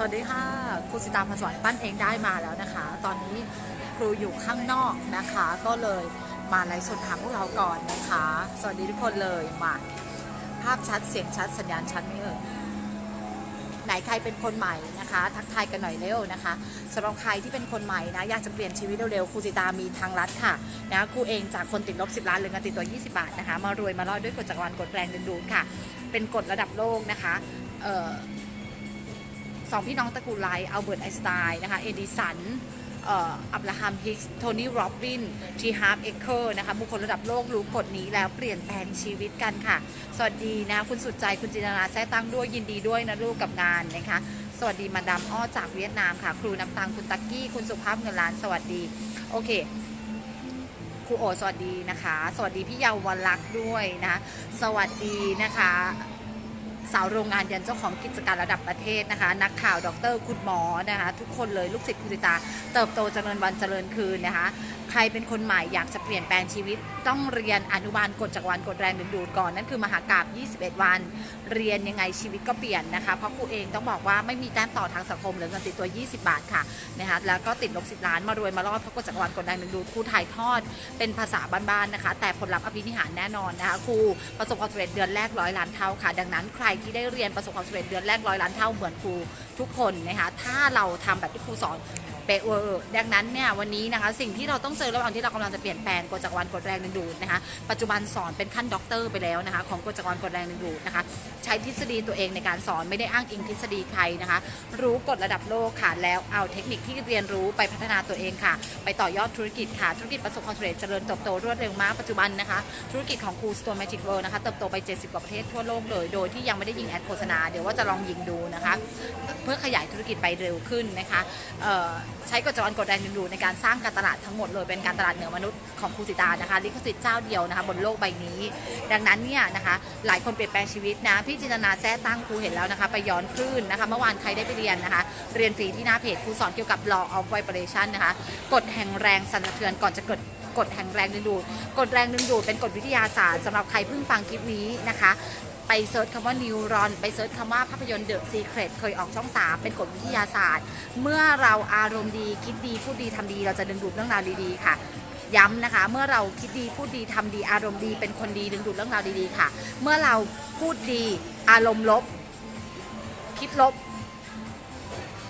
สวัสดีค่ะครูสิตาพรสวร์ปั้นเองได้มาแล้วนะคะ ตอนนี้ครูอยู่ข้างนอกนะคะ ก็เลยมาไลฟ์สดถามพวกเราก่อนนะคะ สวัสดีทุกคนเลยมาภาพชัดเสียงชัดสัญญาณชัดไหมเอ่ยไหนใครเป็นคนใหม่นะคะ ทักทายกันหน่อยเร็วนะคะสำหรับใครที่เป็นคนใหม่นะอยากจะเปลี่ยนชีวิตเร็วๆครูสิตามีทางลัดค่ะนะครูเองจากคนติดลบ 10 ล้านเหลือเงินติดตัว 20 บาทนะคะมารวยมารอดด้วยกฎจักรวาลกฎแรงดึงดูดค่ะ เป็นกฎระดับโลกนะคะเอ่อ สองพี่น้องตระกูลไลท์อัลเบิร์ตไอน์สไตน์นะคะ เอดิสันอับราฮัมฮิกส์โทนี่โรบินทีฮาร์ปเอเคอร์นะคะบุคคลระดับโลกรู้กฎนี้แล้วเปลี่ยนแปลงชีวิตกันค่ะ สวัสดีนะคุณสุดใจคุณจินตนาแท้ตั้งด้วยยินดีด้วยนะลูกกับงานนะคะ สวัสดีมาดามอ้อจากเวียดนามค่ะ ครูน้ำตังคุณตักกี้ คุณสุภาพเงินล้านสวัสดี โอเคครูโอสวัสดีนะคะ สวัสดีพี่เยาวลักษณ์ด้วยนะ สวัสดีนะคะ สาวโรงงานยันเจ้าของกิจการระดับประเทศนะคะ นักข่าว ดร คุณหมอนะคะ ทุกคนเลยลูกศิษย์คุณติตา เติบโตเจริญวันเจริญคืนนะคะ ใครเป็นคนใหม่อยากจะเปลี่ยนแปลงชีวิต ต้องเรียนอนุบาลกฎจักรวาลกฎแรงดึงดูดก่อนนั่นคือมหากราบ21 วัน เรียนยังไงชีวิตก็เปลี่ยนนะคะ เพราะครูเองต้องบอกว่าไม่มีแต้มต่อทางสังคมเหลือเงินติดตัว 20 บาทค่ะนะคะแล้วก็ติดลบ10 ล้านมารวยมารอดเพราะกฎจักรวาลกฎแรงดึงดูดครูถ่ายทอดเป็นภาษาบ้านๆนะคะ แต่ผลลัพธ์อภินิหารแน่นอนนะคะครูประสบความสำเร็จเดือนแรกร้อยล้านเท่าค่ะ ดังนั้นใครที่ได้เรียนประสบความสำเร็จเดือนแรกร้อยล้านเท่าเหมือนครูทุกคนนะคะถ้าเราทำแบบที่ครูสอน เป๊ะเวอร์ดังนั้นเนี่ยวันนี้นะคะสิ่งที่เราต้องเจอระหว่างที่เรากำลังจะเปลี่ยนแปลงกฎจักรวาลกฎแรงดึงดูดนะคะปัจจุบันสอนเป็นขั้นด็อกเตอร์ไปแล้วนะคะของกฎจักรวาลกฎแรงดึงดูดนะคะใช้ทฤษฎีตัวเองในการสอนไม่ได้อ้างอิงทฤษฎีใครนะคะรู้กฎระดับโลกค่ะแล้วเอาเทคนิคที่เรียนรู้ไปพัฒนาตัวเองค่ะ ไปต่อยอดธุรกิจค่ะธุรกิจประสบความสำเร็จเจริญเติบโตรวดเร็วมากปัจจุบันนะคะธุรกิจของครูสโตร์แมจิกเวิร์นะคะเติบโตไป 70 กว่าประเทศทั่วโลกเลยโดยที่ยังไม่ได้ยิงแอดโฆษณาเดี๋ยวว่าจะลองยิงดูนะคะเพื่อขยายธุรกิจไปเร็วขึ้นนะคะ ใช้กฎจรกฎแรงดึงดูดในการสร้างการตลาดทั้งหมดเลยเป็นการตลาดเหนือมนุษย์ของครูสิตานะคะลิขสิทธิ์เจ้าเดียวนะคะบนโลกใบนี้ ดังนั้นเนี่ยนะคะหลายคนเปลี่ยนแปลงชีวิตนะพี่จินตนาแท้ตั้งครูเห็นแล้วนะคะ ไปย้อนคลื่นนะคะ เมื่อวานใครได้ไปเรียนนะคะ เรียนฟรีที่หน้าเพจครูสอนเกี่ยวกับ law of vibration นะคะกฎแห่งแรงสั่นสะเทือนก่อนจะเกิดกฎแห่งแรงดึงดูดกฎแรงดึงดูดเป็นกฎวิทยาศาสตร์สำหรับใครเพิ่งฟังคลิปนี้นะคะ ไปเซิร์ชคำว่านิวรอน ไปเซิร์ชคำว่าภาพยนตร์เดอะซีเครตเคยออกช่อง3เป็นกฎวิทยาศาสตร์ เมื่อเราอารมณ์ดีคิดดีพูดดีทำดี เราจะดึงดูดเรื่องราวดีๆค่ะย้ำนะคะ เมื่อเราคิดดีพูดดีทำดีอารมณ์ดีเป็นคนดีดึงดูดเรื่องราวดีๆค่ะ เมื่อเราพูดดีอารมณ์ลบ คิดลบ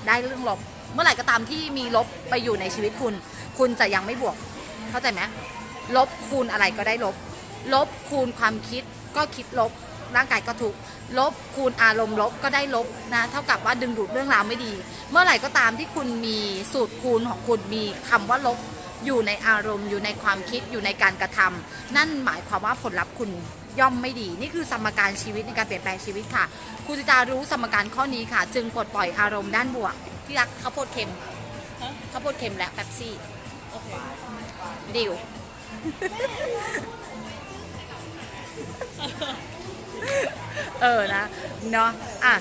ได้เรื่องลบ เมื่อไหร่ก็ตามที่มีลบไปอยู่ในชีวิตคุณ คุณจะยังไม่บวก เข้าใจไหมลบคูณอะไรก็ได้ลบ ลบคูณความคิดก็คิดลบ ร่างกายก็ทุกข์ลบคูณอารมณ์ลบก็ได้ลบนะเท่ากับว่าดึงดูดเรื่องราวไม่ดี เมื่อไหร่ก็ตามที่คุณมีสูตรคูณของคุณมีคำว่าลบอยู่ในอารมณ์ อยู่ในความคิดอยู่ในการกระทำนั่นหมายความว่าผลลัพธ์คุณย่อมไม่ดี นี่คือสมการชีวิตในการเปลี่ยนแปลงชีวิตค่ะครูจิตารู้สมการข้อนี้ค่ะ จึงปลดปล่อยอารมณ์ด้านบวก ที่รักข้าวโพดเค็มข้าวโพดเค็มและแป๊บซี่ดิว เออนะเนาะอะ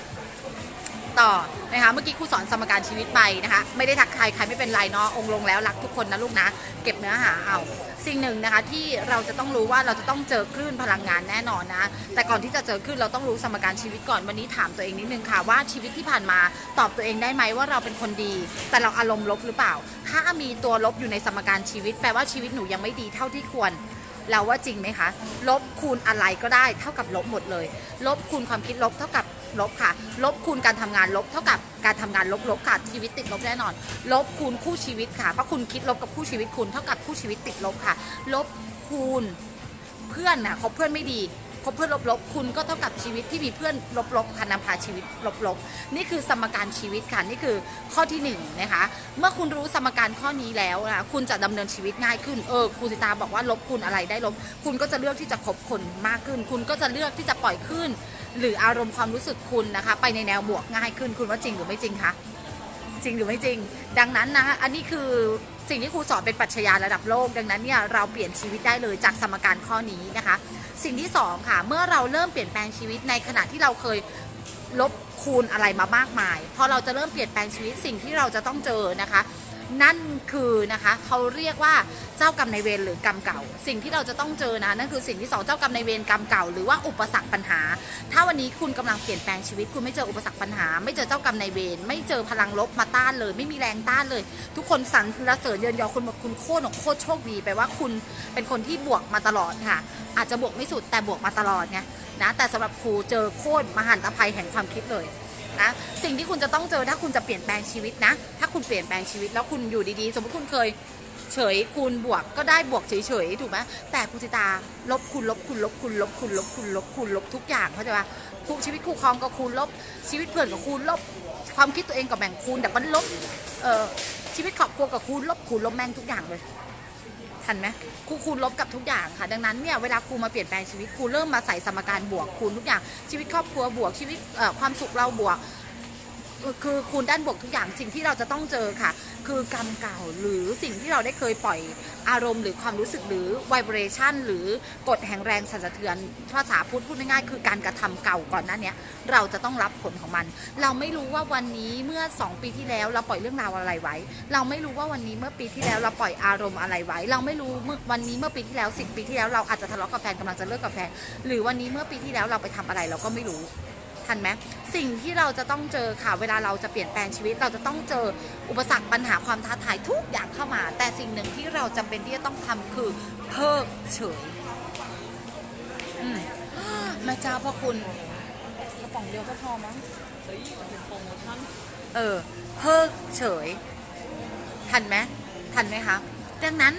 ต่อนะคะเมื่อกี้ครูสอนสมการชีวิตไปนะคะ ไม่ได้ทักใครใครไม่เป็นไรเนาะองค์ลงแล้วรักทุกคนนะลูกนะ เก็บเนื้อหาเอา สิ่งหนึ่งนะคะที่เราจะต้องรู้ว่าเราจะต้องเจอคลื่นพลังงานแน่นอนนะ แต่ก่อนที่จะเจอคลื่นเราต้องรู้สมการชีวิตก่อนวันนี้ถามตัวเองนิดนึงค่ะว่าชีวิตที่ผ่านมาตอบตัวเองได้ไหมว่าเราเป็นคนดี แต่เราอารมณ์ลบหรือเปล่า ถ้ามีตัวลบอยู่ในสมการชีวิต แปลว่าชีวิตหนูยังไม่ดีเท่าที่ควร เราว่าจริงไหมคะ ลบคูณอะไรก็ได้เท่ากับลบหมดเลย ลบคูณความคิดลบเท่ากับลบค่ะ ลบคูณการทำงานลบเท่ากับการทำงานลบลบค่ะชีวิตติดลบแน่นอน ลบคูณคู่ชีวิตค่ะเพราะคุณคิดลบกับคู่ชีวิตคุณเท่ากับคู่ชีวิตติดลบค่ะ ลบคูณเพื่อนนะคบเพื่อนไม่ดี คบเพื่อนลบๆ คุณก็เท่ากับชีวิตที่มีเพื่อนลบๆค่ะนำพาชีวิตลบๆ นี่คือสมการชีวิตค่ะนี่คือข้อที่หนึ่งนะคะ เมื่อคุณรู้สมการข้อนี้แล้วนะคุณจะดำเนินชีวิตง่ายขึ้นเออครูสิตาบอกว่าลบคูณอะไรได้ลบ คุณก็จะเลือกที่จะคบคนมากขึ้น คุณก็จะเลือกที่จะปล่อยขึ้น หรืออารมณ์ความรู้สึกคุณนะคะ ไปในแนวบวกง่ายขึ้น คุณว่าจริงหรือไม่จริงคะจริงหรือไม่จริง ดังนั้นนะอันนี้คือ สิ่งที่ครูสอนเป็นปรัชญาระดับโลก ดังนั้นเนี่ยเราเปลี่ยนชีวิตได้เลยจากสมการข้อนี้นะคะ สิ่งที่สองค่ะเมื่อเราเริ่มเปลี่ยนแปลงชีวิตในขณะที่เราเคยลบคูณอะไรมามากมาย พอเราจะเริ่มเปลี่ยนแปลงชีวิตสิ่งที่เราจะต้องเจอนะคะ นั่นคือนะคะเขาเรียกว่าเจ้ากรรมในเวรหรือกรรมเก่า สิ่งที่เราจะต้องเจอนะนั่นคือสิ่งที่สองเจ้ากรรมในเวรกรรมเก่า หรือว่าอุปสรรคปัญหา ถ้าวันนี้คุณกำลังเปลี่ยนแปลงชีวิต คุณไม่เจออุปสรรคปัญหา ไม่เจอเจ้ากรรมในเวรไม่เจอพลังลบมาต้านเลย ไม่มีแรงต้านเลย ทุกคนสรรเสริญเยินยอคุณบอกคุณโคตรโคตรโชคดีแปลว่าคุณเป็นคนที่บวกมาตลอดค่ะ อาจจะบวกไม่สุดแต่บวกมาตลอดไงนะแต่สำหรับครูเจอโคตรมหันตภัยแห่งความคิดเลย นะสิ่งที่คุณจะต้องเจอถ้าคุณจะเปลี่ยนแปลงชีวิตนะ ถ้าคุณเปลี่ยนแปลงชีวิตแล้วคุณอยู่ดีๆ สมมติคุณเคยเฉยคูณบวกก็ได้บวกเฉยๆถูกไหมแต่คุณสิตาลบคูณลบคูณลบคูณลบคูณลบคูณลบคูณลบทุกอย่างเข้าใจปะคูชีวิตคู่ครองก็คูณลบ ชีวิตเพื่อนก็คูณลบ ความคิดตัวเองก็แบ่งคูณแต่มันลบเออชีวิตครอบครัวก็คูณลบคูณลบแม่งทุกอย่างเลย ทันไหมครูคูณลบกับทุกอย่างค่ะ ดังนั้นเนี่ยเวลาครูมาเปลี่ยนแปลงชีวิตครูเริ่มมาใส่สมการบวกคูณทุกอย่างชีวิตครอบครัวบวกชีวิตความสุขเราบวก คือคูณด้านบวกทุกอย่างสิ่งที่เราจะต้องเจอค่ะ คือกรรมเก่าหรือสิ่งที่เราได้เคยปล่อยอารมณ์หรือความรู้สึกหรือ vibration หรือกฎแห่งแรงสั่นสะเทือนภาษาพูดพูดง่ายๆคือการกระทำเก่าก่อนหน้าเนี้ยเราจะต้องรับผลของมัน เราไม่รู้ว่าวันนี้เมื่อ 2 ปีที่แล้วเราปล่อยเรื่องราวอะไรไว้ เราไม่รู้ว่าวันนี้เมื่อปีที่แล้วเราปล่อยอารมณ์อะไรไว้ เราไม่รู้เมื่อวันนี้เมื่อปีที่แล้วสิปีที่แล้วเราอาจจะทะเลาะกับแฟนกำลังจะเลิกกับแฟนหรือวันนี้เมื่อปีที่แล้วเราไปทำอะไรเราก็ไม่รู้ ทันไหมสิ่งที่เราจะต้องเจอค่ะ เวลาเราจะเปลี่ยนแปลงชีวิต เราจะต้องเจออุปสรรคปัญหาความท้าทายทุกอย่างเข้ามา แต่สิ่งหนึ่งที่เราจำเป็นที่จะต้องทำคือเพิกเฉยอมแม่เจ้าพ่อคุณกระป๋องเดียวก็พอมั้งเฮ้ยเป็นโปรโมชั่นเออเพิกเฉย ทันไหมทันไหมคะดังนั้น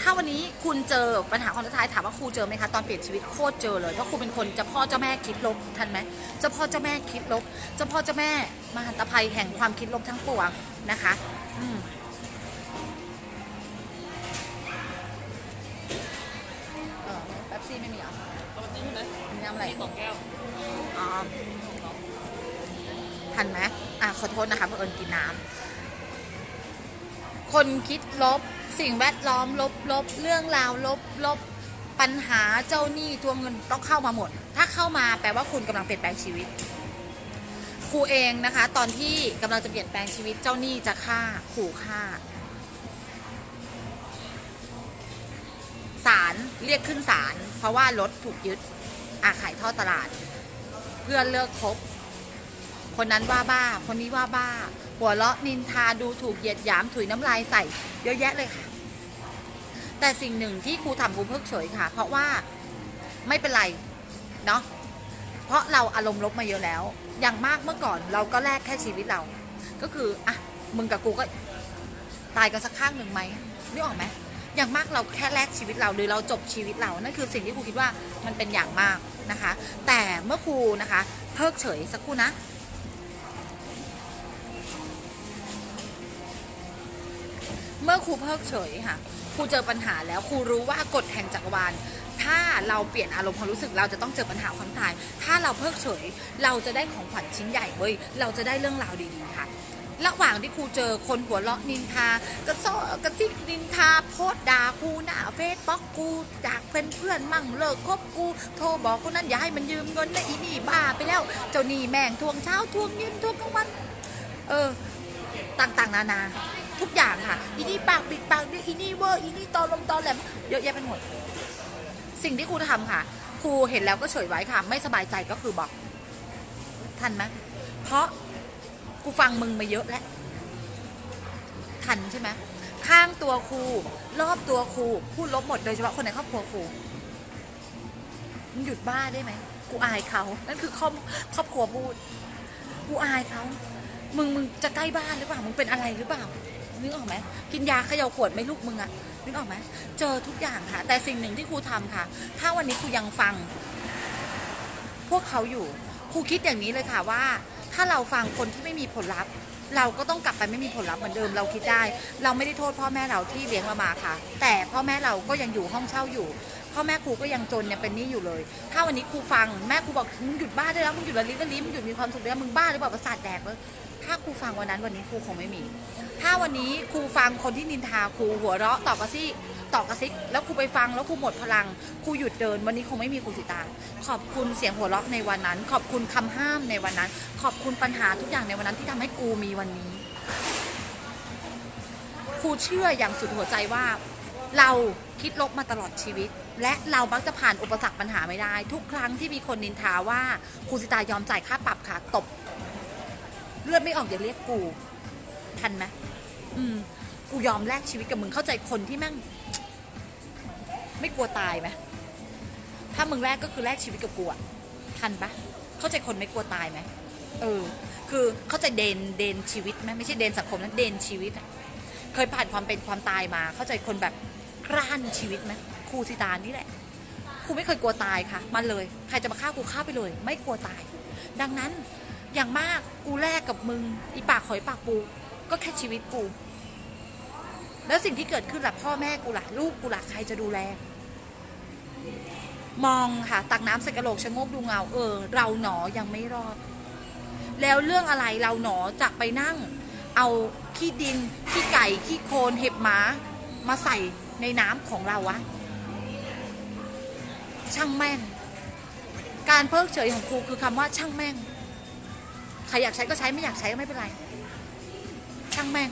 ถ้าวันนี้คุณเจอปัญหาความท้าทายถามว่าครูเจอไหมคะตอนเปลี่ยนชีวิตโคตรเจอเลยเพราะครูเป็นคนเจ้าพ่อเจ้าแม่คิดลบทันไหมเจ้าพ่อเจ้าแม่คิดลบเจ้าพ่อเจ้าแม่มหันตภัยแห่งความคิดลบทั้งปวงนะคะ อืมเออแป๊บซี่ไม่มีเหรอตอนนี้ใช่ไหมมีน้ำอะไรมีสองแก้วอ๋อทันไหมอะขอโทษนะคะเพื่อเอิญกินน้ำคนคิดลบ สิ่งแวดล้อมลบลบเรื่องราวลบลบปัญหาเจ้าหนี้ตัวเงินต้องเข้ามาหมด ถ้าเข้ามาแปลว่าคุณกำลังเปลี่ยนแปลงชีวิต ครูเองนะคะ ตอนที่กำลังจะเปลี่ยนแปลงชีวิตเจ้าหนี้จะฆ่าขู่ฆ่าศาลเรียกขึ้นศาลเพราะว่ารถถูกยึดอาขายท่อตลาด เพื่อนเลิกคบ คนนั้นว่าบ้า คนนี้ว่าบ้า หัวเราะนินทาดูถูกเหยียดหยามถุยน้ำลายใส่ เยอะแยะเลยค่ะ แต่สิ่งหนึ่งที่ครูทำครูเพิกเฉยค่ะ เพราะว่าไม่เป็นไรเนาะเพราะเราอารมณ์ลบมาเยอะแล้ว อย่างมากเมื่อก่อนเราก็แลกแค่ชีวิตเรา ก็คืออะมึงกับกูก็ตายกันสักข้างหนึ่งไหมนึกออกไหมอย่างมากเราแค่แลกชีวิตเราหรือเราจบชีวิตเรา นั่นคือสิ่งที่ครูคิดว่ามันเป็นอย่างมากนะคะ แต่เมื่อครูนะคะ เพิกเฉยสักครู่นะ เมื่อครูเพิกเฉยค่ะครูเจอปัญหาแล้วครูรู้ว่ากฎแห่งจักรวาลถ้าเราเปลี่ยนอารมณ์ความรู้สึกเราจะต้องเจอปัญหาความตาย ถ้าเราเพิกเฉย เราจะได้ของขวัญชิ้นใหญ่เว้ยเราจะได้เรื่องราวดีๆค่ะ ระหว่างที่ครูเจอคนหัวเราะนินทากระซ้อกระซิกนินทาโพสต์ด่าครูหน้าเฟซบล็อกกูจากเป็นเพื่อนมั่งเลิกคบกูโทรบอกคนนั้นอย่าให้มันยืมเงินนะอีนี่บ้าไปแล้ว เจ้าหนี่แม่งทวงเช้าทวงเย็นทวงกลางวัน เออ ต่างๆ นานา ทุกอย่างค่ะอีนี่ปากปิดปากอีนี่เวอร์อีนี่ตอลมตอแหลมเยอะแยะไปหมด สิ่งที่ครูทำค่ะ ครูเห็นแล้วก็เฉยไว้ค่ะ ไม่สบายใจก็คือบอกทันไหมเพราะกูฟังมึงมาเยอะแล้วทันใช่ไหมข้างตัวครูรอบตัวครูพูดลบหมดโดยเฉพาะคนในครอบครัวครูมึงหยุดบ้าได้ไหมกูอายเขานั่นคือครอบครอบครัวพูด กูอายเขามึงมึงจะใกล้บ้านหรือเปล่า มึงเป็นอะไรหรือเปล่า นึกออกไหมกินยาเขย่าขวดไม่ลูกมึงอะนึกออกไหมเจอทุกอย่างค่ะ แต่สิ่งหนึ่งที่ครูทำค่ะ ถ้าวันนี้ครูยังฟัง พวกเขาอยู่ครูคิดอย่างนี้เลยค่ะว่า ถ้าเราฟังคนที่ไม่มีผลลัพธ์ เราก็ต้องกลับไปไม่มีผลลัพธ์เหมือนเดิมเราคิดได้ เราไม่ได้โทษพ่อแม่เราที่เลี้ยงเรามาค่ะ แต่พ่อแม่เราก็ยังอยู่ห้องเช่าอยู่พ่อแม่ครูก็ยังจนเนี่ยเป็นหนี้อยู่เลย ถ้าวันนี้ครูฟังแม่ครูบอกมึงหยุดบ้าได้แล้วมึงหยุดละลิ้นละลิ้นมึงหยุดมีความสุขได้แล้วมึงบ้าหรือเปล่าประสาทแดกเลยถ้าครูฟังวันนั้นวันนี้ครูคงไม่มี ถ้าวันนี้ครูฟังคนที่นินทาครูหัวเราะตอบกระซิตอบกระซิกแล้วครูไปฟังแล้วครูหมดพลังครูหยุดเดินวันนี้คงไม่มีครูสิตา ขอบคุณเสียงหัวเราะในวันนั้น ขอบคุณคำห้ามในวันนั้น ขอบคุณปัญหาทุกอย่างในวันนั้นที่ทำให้กูมีวันนี้ครูเชื่ออย่างสุดหัวใจว่าเราคิดลบมาตลอดชีวิต และเรามักจะผ่านอุปสรรคปัญหาไม่ได้ ทุกครั้งที่มีคนนินทาว่าครูสิตายอมจ่ายค่าปรับค่ะตบ เลือดไม่ออกอย่าเรียกกู ทันไหมอืมกูยอมแลกชีวิตกับมึงเข้าใจคนที่แม่งไม่กลัวตายไหมถ้ามึงแลกก็คือแลกชีวิตกับกูอะทันปะเข้าใจคนไม่กลัวตายไหมเออ คือเข้าใจเดนเดนชีวิตไหมไม่ใช่เดนสังคมนะเดนชีวิตอะเคยผ่านความเป็นความตายมา เข้าใจคนแบบกล้านชีวิตไหมครูสิตานี่แหละครูไม่เคยกลัวตายค่ะ มันเลย ใครจะมาฆ่ากูฆ่าไปเลย ไม่กลัวตาย ดังนั้นอย่างมากกูแลกกับมึงอีปากหอยปากปู ก็แค่ชีวิตกู แล้วสิ่งที่เกิดขึ้นล่ะพ่อแม่กูล่ะลูกกูล่ะใครจะดูแล มองค่ะตักน้ำใส่กระโหลกชะโงกดูเงาเออ เราหนอยังไม่รอด แล้วเรื่องอะไรเราหนอจะไปนั่ง เอาขี้ดินขี้ไก่ขี้โคลนเห็บหมามาใส่ในน้ำของเราวะช่างแม่ง การเพิกเฉยของครูคือคำว่าช่างแม่ง ใครอยากใช้ก็ใช้ไม่อยากใช้ก็ไม่เป็นไร ช่างแม่ง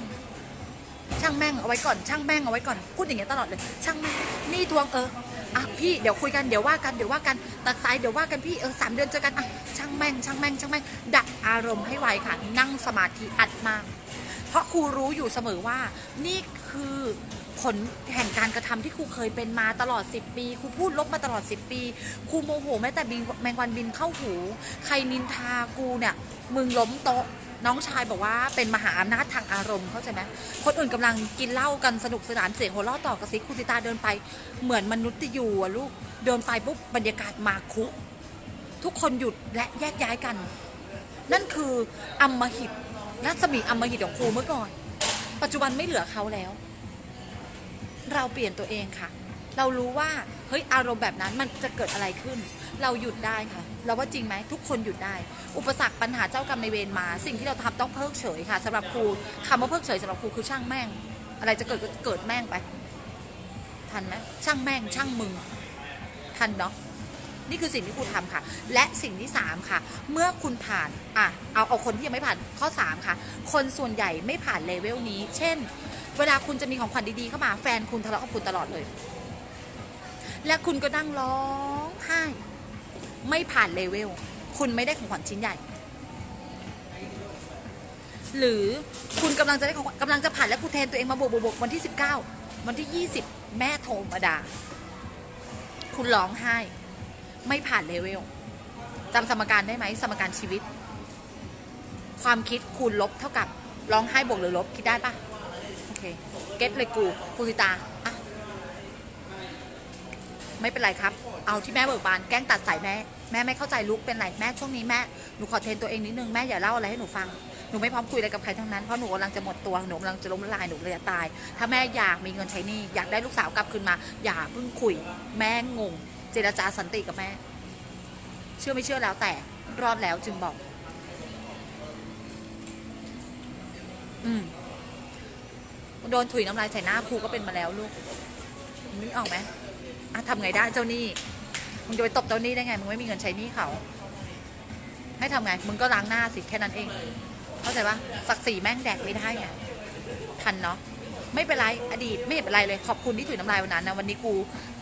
ช่างแม่งเอาไว้ก่อน ช่างแม่งเอาไว้ก่อน พูดอย่างเงี้ยตลอดเลย ช่างแม่ง นี่ทวงเออ อะพี่เดี๋ยวคุยกันเดี๋ยวว่ากันเดี๋ยวว่ากันตัดสายเดี๋ยวว่ากันพี่เออสามเดือนเจอกันอะช่างแม่ง ช่างแม่ง ช่างแม่ง ดักอารมณ์ให้ไวค่ะ นั่งสมาธิอัดมาก เพราะครูรู้อยู่เสมอว่า นี่คือผลแห่งการกระทำที่ครูเคยเป็นมาตลอด 10 ปีครูพูดลบมาตลอด 10 ปีครูโมโหแม้แต่บินแมงวันบินเข้าหู ใครนินทากูเนี่ยมึงล้มโต๊ะ น้องชายบอกว่าเป็นมหาอำนาจทางอารมณ์เข้าใจไหมคนอื่นกำลังกินเหล้ากันสนุกสนานเสียงหัวเราะต่อกระซิบครูสิตาเดินไป เหมือนมนุษย์อยู่อะลูกเดินไปปุ๊บบรรยากาศมาคุทุกคนหยุดและแยกย้ายกัน นั่นคืออำมหิตรัศมีอำมหิตของครูเมื่อก่อน ปัจจุบันไม่เหลือเขาแล้ว เราเปลี่ยนตัวเองค่ะ เรารู้ว่าเฮ้ยอารมณ์แบบนั้นมันจะเกิดอะไรขึ้น เราหยุดได้ค่ะ เราว่าจริงไหมทุกคนหยุดได้ อุปสรรคปัญหาเจ้ากรรมในเวรมา สิ่งที่เราทำต้องเพิกเฉยค่ะสำหรับครูคำว่าเพิกเฉยสำหรับครูคือช่างแม่ง อะไรจะเกิดก็เกิดแม่งไป ทันไหมช่างแม่ง ช่างมึง ทันเนาะนี่คือสิ่งที่ครูทำค่ะ และสิ่งที่สามค่ะ เมื่อคุณผ่านอะเอาเอาคนที่ยังไม่ผ่านข้อสามค่ะ คนส่วนใหญ่ไม่ผ่านเลเวลนี้ เช่น เวลาคุณจะมีของขวัญดีๆเข้ามาแฟนคุณทะเลาะกับคุณตลอดเลย และคุณก็นั่งร้องไห้ ไม่ผ่านเลเวล คุณไม่ได้ของขวัญชิ้นใหญ่ หรือคุณกำลังจะได้ของกำลังจะผ่านแล้วกูเทนตัวเองมาบวกบวกบวกวันที่ 19 วันที่ 20 แม่โทรมาด่าคุณร้องไห้ ไม่ผ่านเลเวลจำสมการได้ไหมสมการชีวิต ความคิดคูณลบเท่ากับร้องไห้บวกหรือลบคิดได้ปะโอเค เก็ตเลยกูกูสิตา ไม่เป็นไรครับ เอาที่แม่เบิกบานแกล้งตัดสายแม่ แม่ไม่เข้าใจลุกเป็นไรแม่ช่วงนี้แม่หนูขอเทรนตัวเองนิดนึงแม่อย่าเล่าอะไรให้หนูฟังหนูไม่พร้อมคุยอะไรกับใครทั้งนั้นเพราะหนูกำลังจะหมดตัวหนูกำลังจะล้มละลายหนูเลยจะตาย ถ้าแม่อยากมีเงินใช้หนี้อยากได้ลูกสาวกลับคืนมา อย่าเพิ่งคุย แม่งง เจรจาสันติกับแม่ เชื่อไม่เชื่อแล้วแต่รอดแล้วจึงบอก อืมโดนถุยน้ำลายใส่หน้าครูก็เป็นมาแล้วลูกนึกออกไหม อะทำไงได้เจ้าหนี้มึงจะไปตบเจ้าหนี้ได้ไงมึงไม่มีเงินใช้หนี้เขา ให้ทำไงมึงก็ล้างหน้าสิแค่นั้นเอง เข้าใจปะศักดิ์ศรีแม่งแดกไม่ได้ไงทันเนาะไม่เป็นไรอดีตไม่เป็นไรเลยขอบคุณที่ถุยน้ำลายวันนั้นนะวันนี้กู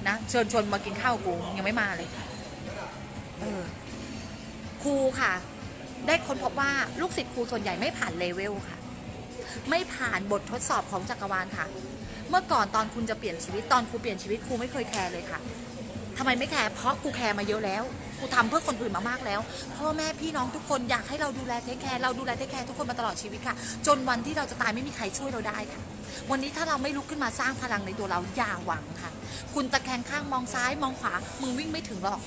นะเชิญชวนมากินข้าวกูยังไม่มาเลยเออครูค่ะ ได้ค้นพบว่าลูกศิษย์ครูส่วนใหญ่ไม่ผ่านเลเวลค่ะ ไม่ผ่านบททดสอบของจักรวาลค่ะ เมื่อก่อนตอนคุณจะเปลี่ยนชีวิตตอนครูเปลี่ยนชีวิตครูไม่เคยแคร์เลยค่ะทำไมไม่แคร์เพราะครูแคร์มาเยอะแล้วครูทำเพื่อคนอื่นมามากแล้ว พ่อแม่พี่น้องทุกคนอยากให้เราดูแลเทคแคร์เราดูแลเทคแคร์ทุกคนมาตลอดชีวิตค่ะ จนวันที่เราจะตายไม่มีใครช่วยเราได้ค่ะ วันนี้ถ้าเราไม่ลุกขึ้นมาสร้างพลังในตัวเราอย่าหวังค่ะ คุณตะแคงข้างมองซ้ายมองขวามึงวิ่งไม่ถึงหรอก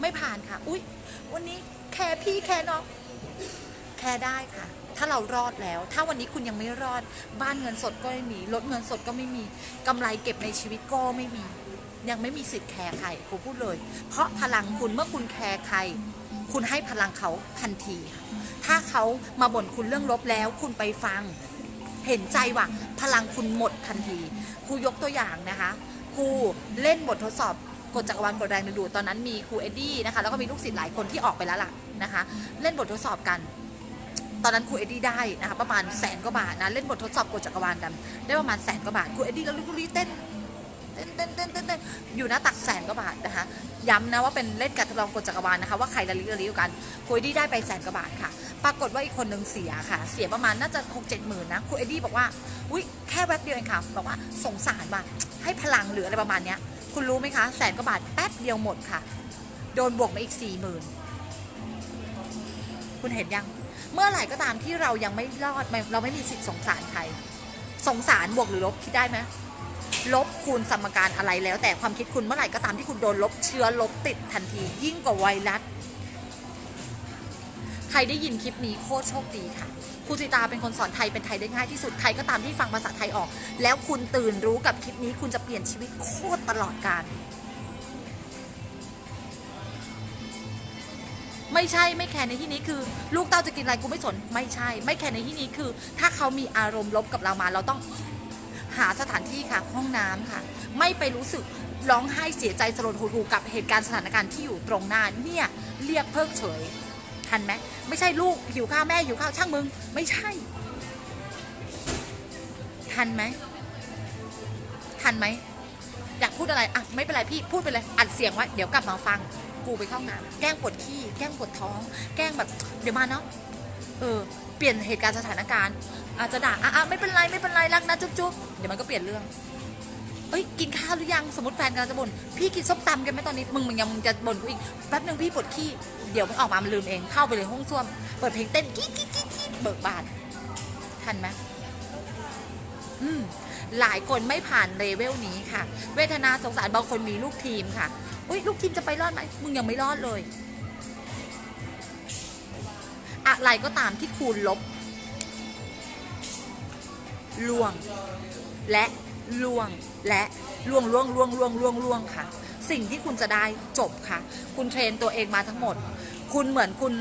ไม่ผ่านค่ะ อุ๊ย วันนี้แคร์พี่แคร์น้อง แคร์ได้ค่ะ ถ้าเรารอดแล้ว ถ้าวันนี้คุณยังไม่รอด บ้านเงินสดก็ไม่มีรถเงินสดก็ไม่มีกำไรเก็บในชีวิตก็ไม่มี ยังไม่มีสิทธิ์แคร์ใครครูพูดเลย เพราะพลังคุณเมื่อคุณแคร์ใคร คุณให้พลังเขาทันที ถ้าเขามาบ่นคุณเรื่องลบแล้ว คุณไปฟัง เห็นใจว่าพลังคุณหมดทันทีครูยกตัวอย่างนะคะครูเล่นบททดสอบกฎจักรวาลกฎแรงดึงดูดตอนนั้นมีครูเอ็ดดี้นะคะแล้วก็มีลูกศิษย์หลายคนที่ออกไปแล้วล่ะนะคะ เล่นบททดสอบกัน ตอนนั้นครูเอ็ดดี้ได้นะคะประมาณแสนกว่าบาทนะเล่นบททดสอบกฎจักรวาลกันได้ประมาณแสนกว่าบาทครูเอ็ดดี้แล้วลิกุลีเต้เต้นเต้นเต้นเต้นเต้นอยู่หน้าตักแสนกว่าบาทนะคะย้ำนะว่าเป็นเล่นการทดลองกฎจักรวาลนะคะว่าใครละลิกละลิกกันครูเอ็ดดี้ได้ไปแสนกว่าบาทค่ะ ปรากฏว่าอีกคนหนึ่งเสียค่ะ เสียประมาณน่าจะหกเจ็ดหมื่นนะครูเอ็ดดี้บอกว่าอุ้ยแค่แวบเดียวเองค่ะบอกว่าสงสารว่ะให้พลังหรืออะไรประมาณเนี้ยคุณรู้ไหมคะแสนกว่าบาทแป๊บเดียวหมดค่ะ โดนบวกมาอีกสี่หมื่นคุณเห็นยัง เมื่อไหร่ก็ตามที่เรายังไม่รอดเราไม่มีสิทธิ์สงสารใครสงสารบวกหรือลบคิดได้ไหมลบคูณสมการอะไรแล้ว แต่ความคิดคุณเมื่อไหร่ก็ตามที่คุณโดนลบเชื้อลบติดทันทียิ่งกว่าไวรัสใครได้ยินคลิปนี้โคตรโชคดีค่ะครูสิตาเป็นคนสอนไทยเป็นไทยได้ง่ายที่สุดใครก็ตามที่ฟังภาษาไทยออก แล้วคุณตื่นรู้กับคลิปนี้คุณจะเปลี่ยนชีวิตโคตรตลอดการ ไม่ใช่ไม่แคร์ในที่นี้คือ ลูกเต้าจะกินอะไรกูไม่สนไม่ใช่ ไม่แคร์ในที่นี้คือ ถ้าเขามีอารมณ์ลบกับเรามาเราต้องหาสถานที่ค่ะห้องน้ำค่ะ ไม่ไปรู้สึกร้องไห้เสียใจสลดหดหู่กับเหตุการณ์สถานการณ์ที่อยู่ตรงหน้าเนี่ยเรียกเพิกเฉยทันไหมไม่ใช่ลูกหิวข้าวแม่หิวข้าวช่างมึง ไม่ใช่ ทันไหมทันไหมอยากพูดอะไรอะไม่เป็นไรพี่พูดไปเลยอัดเสียงไว้เดี๋ยวกลับมาฟัง กูไปเข้าห้องน้ำแกล้งปวดขี้ แกล้งปวดท้อง แกล้งแบบ เดี๋ยวมาเนาะ เออ เปลี่ยนเหตุการณ์สถานการณ์ อาจจะด่า อะอะไม่เป็นไร ไม่เป็นไร รักนะ จุ๊บจุ๊บเดี๋ยวมันก็เปลี่ยนเรื่อง เอ้ย กินข้าวหรือยัง สมมติแฟนกำลังจะบ่น พี่กินส้มตำกันไหมตอนนี้ มึงมึงยังมึงจะบ่นกูอีก แป๊บหนึ่งพี่ปวดขี้ เดี๋ยวมันออกมา มันลืมเอง เข้าไปเลยห้องส้วม เปิดเพลงเต้นกิ๊กกิ๊กกิ๊กกิ๊กเบิกบาน ทันไหมอืมหลายคนไม่ผ่านเลเวลนี้ค่ะ เวทนาสงสารบางคนมีลูกทีมค่ะ อุ้ยลูกทีมจะไปรอดไหมมึงยังไม่รอดเลย อะไรก็ตามที่คูณลบล่วง และล่วงและล่วงล่วงล่วงล่วงล่วงล่วงค่ะ สิ่งที่คุณจะได้จบค่ะ คุณเทรนตัวเองมาทั้งหมด คุณเหมือนคุณ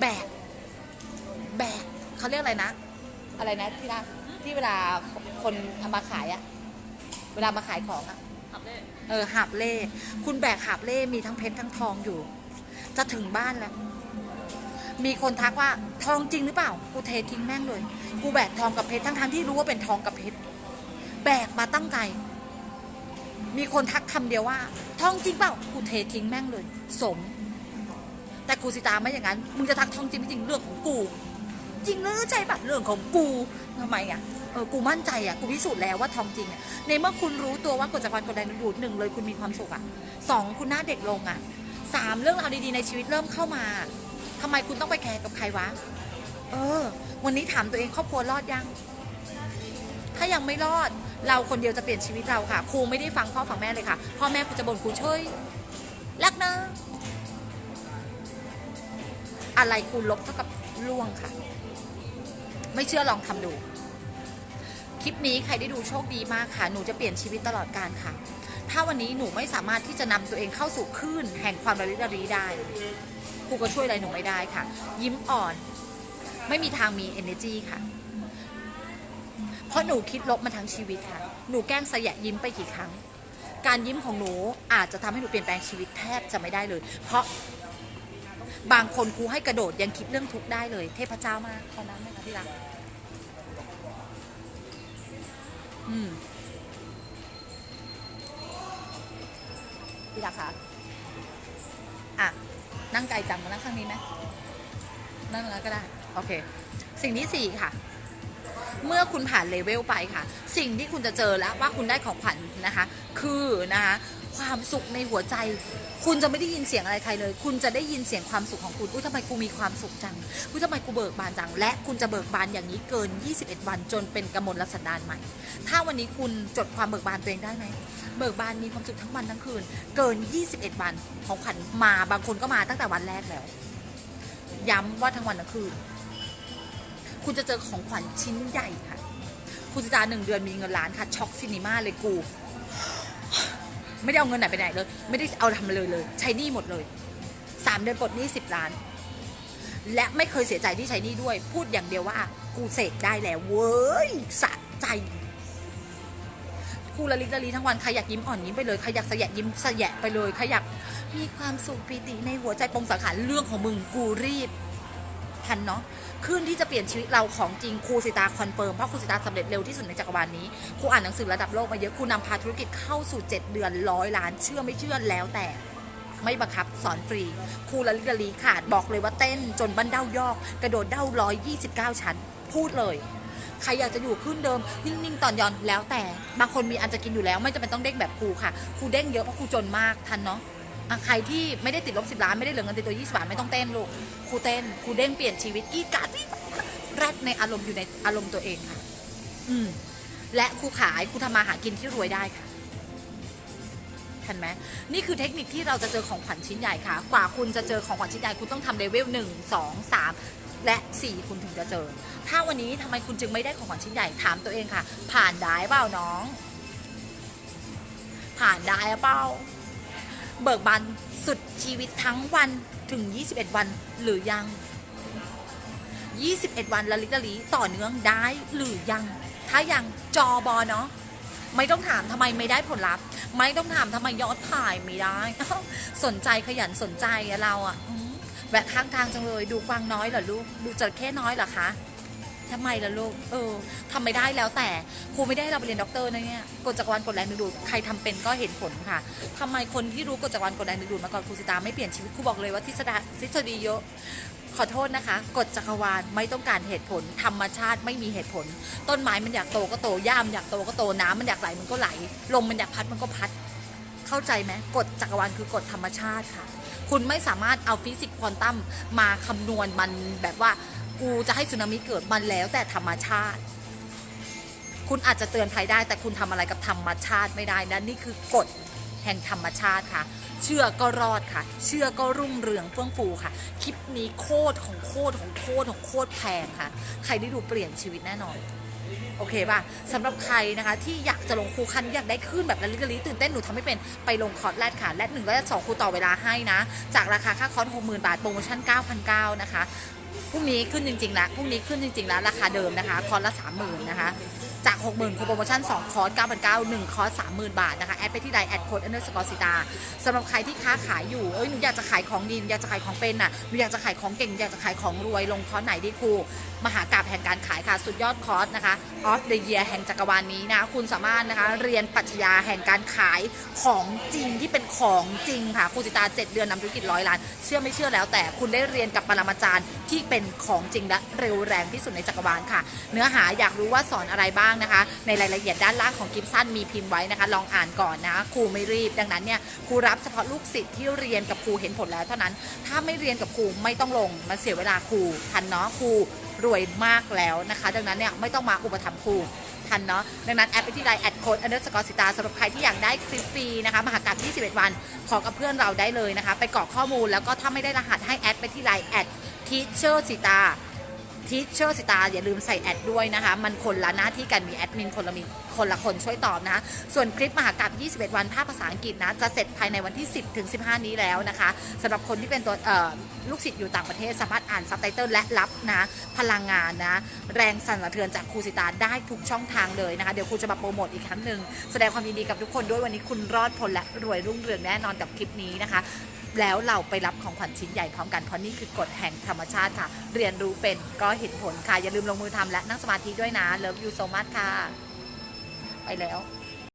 แบกแบกเขาเรียกอะไรนะ อะไรนะที่ร้าที่เวลาคนเอามาขายอะเวลามาขายของอะ เออหาบเล่ คุณแบกหาบเล่มีทั้งเพชรทั้งทองอยู่ จะถึงบ้านแล้ว มีคนทักว่าทองจริงหรือเปล่า กูเททิ้งแม่งเลย กูแบกทองกับเพชรทั้งทั้งที่รู้ว่าเป็นทองกับเพชร แบกมาตั้งไกล มีคนทักคำเดียวว่า ทองจริงเปล่า กูเททิ้งแม่งเลย สม แต่กูสิตาไม่อย่างนั้น มึงจะทักทองจริงไม่จริงเรื่องของกู จริงหรือใช่ปะเรื่องของกูทำไมอะเออกูมั่นใจอะกูพิสูจน์แล้วว่าทองจริงอะในเมื่อคุณรู้ตัวว่ากฎจักรวาลกฎแรงดึงดูดหนึ่งเลยคุณมีความสุขอะสองคุณหน้าเด็กลงอะสามเรื่องราวดีๆในชีวิตเริ่มเข้ามาทำไมคุณต้องไปแคร์กับใครวะ เออ วันนี้ถามตัวเองครอบครัวรอดยัง ถ้ายังไม่รอดเราคนเดียวจะเปลี่ยนชีวิตเราค่ะครูไม่ได้ฟังพ่อฟังแม่เลยค่ะพ่อแม่ครูจะบ่นครูเฉยรักนะ อะไรคูณลบเท่ากับล่วงค่ะ ไม่เชื่อลองทำดู คลิปนี้ใครได้ดูโชคดีมากค่ะ หนูจะเปลี่ยนชีวิตตลอดการค่ะ ถ้าวันนี้หนูไม่สามารถที่จะนำตัวเองเข้าสู่คลื่นแห่งความระลิระรีได้ครูก็ช่วยอะไรหนูไม่ได้ค่ะ ยิ้มอ่อน ไม่มีทางมี energy ค่ะ เพราะหนูคิดลบมาทั้งชีวิตค่ะ หนูแกล้งสยะยิ้มไปกี่ครั้ง การยิ้มของหนูอาจจะทำให้หนูเปลี่ยนแปลงชีวิตแทบจะไม่ได้เลย เพราะ บางคนครูให้กระโดดยังคิดเรื่องทุกข์ได้เลย เทพเจ้ามากตอนนั้นไหมคะที่รักอืมพี่รักคะอะ นั่งไกลจังมานั่งข้างนี้ไหมนั่งตรงนั้นก็ได้ โอเค สิ่งที่สี่ค่ะ เมื่อคุณผ่านเลเวลไปค่ะ สิ่งที่คุณจะเจอแล้วว่าคุณได้ของขวัญนะคะ คือนะคะ ความสุขในหัวใจ คุณจะไม่ได้ยินเสียงอะไรใครเลย คุณจะได้ยินเสียงความสุขของคุณอุ้ยทำไมกูมีความสุขจังอุ้ยทำไมกูเบิกบานจัง และคุณจะเบิกบานอย่างนี้เกิน 21 วันจนเป็นกำมลรัศดานใหม่ ถ้าวันนี้คุณจดความเบิกบานตัวเองได้ไหมเบิกบานมีความสุขทั้งวันทั้งคืน เกิน 21 วันของขวัญมาบางคนก็มาตั้งแต่วันแรกแล้ว ย้ำว่าทั้งวันทั้งคืนคุณจะเจอของขวัญชิ้นใหญ่ค่ะ คุณจะตาหนึ่งเดือนมีเงินล้านค่ะช็อกซินิมาเลยกู ไม่ได้เอาเงินไหนไปไหนเลย ไม่ได้เอาทำเลยเลย ใช้หนี้หมดเลยสามเดือนปลดหนี้สิบล้าน และไม่เคยเสียใจที่ใช้หนี้ด้วย พูดอย่างเดียวว่า กูเสกได้แล้วเว้ยสะใจครูละลิละลีทั้งวันใครอยากยิ้มอ่อนยิ้มไปเลยใครอยากสยะยิ้มสยะไปเลยใครอยากมีความสุขปีติในหัวใจปมสังขารเรื่องของมึงกูรีบ ทันเนาะคลื่นที่จะเปลี่ยนชีวิตเราของจริงครูสิตาคอนเฟิร์มเพราะครูสิตาสำเร็จเร็วที่สุดในจักรวาลนี้ครูอ่านหนังสือระดับโลกมาเยอะครูนำพาธุรกิจเข้าสู่ 7 เดือนร้อยล้านเชื่อไม่เชื่อแล้วแต่ไม่บังคับสอนฟรีครูละลิกละลีขาดบอกเลยว่าเต้นจนบันเด้ายอก กระโดดเด้าร้อยยี่สิบเก้าชั้น พูดเลย ใครอยากจะอยู่ขึ้นเดิม นิ่ง ๆ ตอนย้อนแล้วแต่ บางคนมีอันจะกินอยู่แล้ว ไม่จำเป็นต้องเด้งแบบครูค่ะครูเด้งเยอะเพราะครูจนมากทันเนาะ อะใครที่ไม่ได้ติดลบสิบล้านไม่ได้เหลือเงินติดตัวยี่สิบาทไม่ต้องเต้นลูกครูเต้นครูเด้งเปลี่ยนชีวิตกีกาดกรี๊ดกราดแรดในอารมณ์อยู่ในอารมณ์ตัวเองค่ะ อืมและครูขายครูทำมาหากินที่รวยได้ค่ะทันไหมนี่คือเทคนิคที่เราจะเจอของขวัญชิ้นใหญ่ค่ะ กว่าคุณจะเจอของขวัญชิ้นใหญ่คุณต้องทำเลเวลหนึ่งสองสามและสี่คุณถึงจะเจอ ถ้าวันนี้ทำไมคุณจึงไม่ได้ของขวัญชิ้นใหญ่ถามตัวเองค่ะ ผ่านได้เปล่าน้อง ผ่านได้เปล่า เบิกบานสุดชีวิตทั้งวันถึง 21 วันหรือยัง 21 วันละลิกละลีต่อเนื่องได้หรือยัง ถ้ายังจอบอเนาะไม่ต้องถามทำไมไม่ได้ผลลัพธ์ ไม่ต้องถามทำไมยอดขายไม่ได้ สนใจขยันสนใจเราอะแวะข้างทางจังเลย ดูกวางน้อยเหรอลูก ดูจระเข้น้อยเหรอคะ ทำไมล่ะลูกเออทำไม่ได้แล้วแต่ครูไม่ได้ให้เราไปเรียนด็อกเตอร์นะเนี่ยกฎจักรวาลกฎแรงดึงดูดใครทำเป็นก็เห็นผลค่ะทำไมคนที่รู้กฎจักรวาลกฎแรงดึงดูดมาก่อนครูสิตาไม่เปลี่ยนชีวิตครูบอกเลยว่าทฤษฎีทฤษฎีเยอะขอโทษนะคะกฎจักรวาลไม่ต้องการเหตุผล ธรรมชาติไม่มีเหตุผล ต้นไม้มันอยากโตก็โตหญ้ามันอยากโตก็โตน้ำมันอยากไหลมันก็ไหลลมมันอยากพัดมันก็พัด เข้าใจไหมกฎจักรวาลคือกฎธรรมชาติค่ะ คุณไม่สามารถเอาฟิสิกส์ควอนตัมมาคำนวณมันแบบว่า กูจะให้สึนามิเกิดมันแล้วแต่ธรรมชาติ คุณอาจจะเตือนภัยได้ แต่คุณทำอะไรกับธรรมชาติไม่ได้นะนี่คือกฎแห่งธรรมชาติค่ะ เชื่อก็รอดค่ะ เชื่อก็รุ่งเรืองเฟื่องฟูค่ะ คลิปนี้โคตรของโคตรของโคตรของโคตรแพงค่ะ ใครได้ดูเปลี่ยนชีวิตแน่นอนโอเคป่ะสำหรับใครนะคะที่อยากจะลงครูคันอยากได้ขึ้นแบบละลิกละลิตื่นเต้นหนูทำไม่เป็นไปลงคอร์สแรดค่ะแรดหนึ่งแรดสองครูต่อเวลาให้นะ จากราคาค่าคอร์สหกหมื่นบาทโปรโมชั่น9,900นะคะ พรุ่งนี้ขึ้นจริงๆแล้วพรุ่งนี้ขึ้นจริงๆแล้วราคาเดิมนะคะ คอร์สละ30,000นะคะ จาก 60,000คือโปรโมชั่น 2 คอร์ส 9,900 1 คอร์ส 30,000 บาทนะคะ แอดไปที่ไลน์แอดโค้ดอันเดอร์สกอร์ซิตาสำหรับใครที่ค้าขายอยู่ เอ้ย หนูอยากจะขายของดีนอยากจะขายของเป็นน่ะ หนูอยากจะขายของเก่ง อยากจะขายของรวย ลงคอร์สไหนดีครู มหากราบแห่งการขายค่ะ สุดยอดคอร์สนะคะ of the year แห่งจักรวาลนี้นะ คุณสามารถนะคะ เรียนปรัชญาแห่งการขายของจริงที่เป็นของจริงค่ะครูจิตา 7 เดือนนำธุรกิจร้อยล้าน เชื่อไม่เชื่อแล้ว แต่คุณได้เรียนกับปรมาจารย์ที่เป็นของจริงและเร็วแรงที่สุดในจักรวาลค่ะ เนื้อหาอยากรู้ว่าสอนอะไรบ้างนะคะ ในรายละเอียดด้านล่างของกิฟสั้นมีพิมพ์ไว้นะคะ ลองอ่านก่อนนะครูไม่รีบ ดังนั้นเนี่ยครูรับเฉพาะลูกศิษย์ที่เรียนกับครูเห็นผลแล้วเท่านั้น ถ้าไม่เรียนกับครูไม่ต้องลงมันเสียเวลาครูทันเนาะครูรวยมากแล้วนะคะ ดังนั้นเนี่ยไม่ต้องมาอุปถัมภ์ครูทันเนาะดังนั้นแอดไปที่ไลน์แอดโค้ดอันเดอร์สกอร์สิตาสำหรับใครที่อยากได้คลิปฟรีนะคะมหากรรม21 วัน ขอกับเพื่อนเราได้เลยนะคะ ไปกรอกข้อมูลแล้วก็ถ้าไม่ได้รหัสให้แอดไปที่ไลน์แอดทีเชอร์สิตา ทีเชอร์สิตาอย่าลืมใส่แอดด้วยนะคะ มันคนละหน้าที่กันมีแอดมินคนละมีคนละคนช่วยตอบนะคะ ส่วนคลิปมหากรรม 21 วันภาคภาษาอังกฤษนะ จะเสร็จภายในวันที่ 10 ถึง 15 นี้แล้วนะคะสำหรับคนที่เป็นตัวลูกศิษย์อยู่ต่างประเทศ สามารถอ่านซับไตเติลและรับนะพลังงานนะ แรงสั่นสะเทือนจากครูสิตาได้ทุกช่องทางเลยนะคะ เดี๋ยวครูจะมาโปรโมทอีกครั้งหนึ่งแสดงความยินดีกับทุกคนด้วยวันนี้คุณรอดพ้นและรวยรุ่งเรืองแน่นอนกับคลิปนี้นะคะ แล้วเราไปรับของขวัญชิ้นใหญ่พร้อมกันเพราะนี่คือกฎแห่งธรรมชาติค่ะ เรียนรู้เป็นก็เห็นผลค่ะ อย่าลืมลงมือทำและนั่งสมาธิด้วยนะเลิฟยูโซมัสค่ะ ไปแล้ว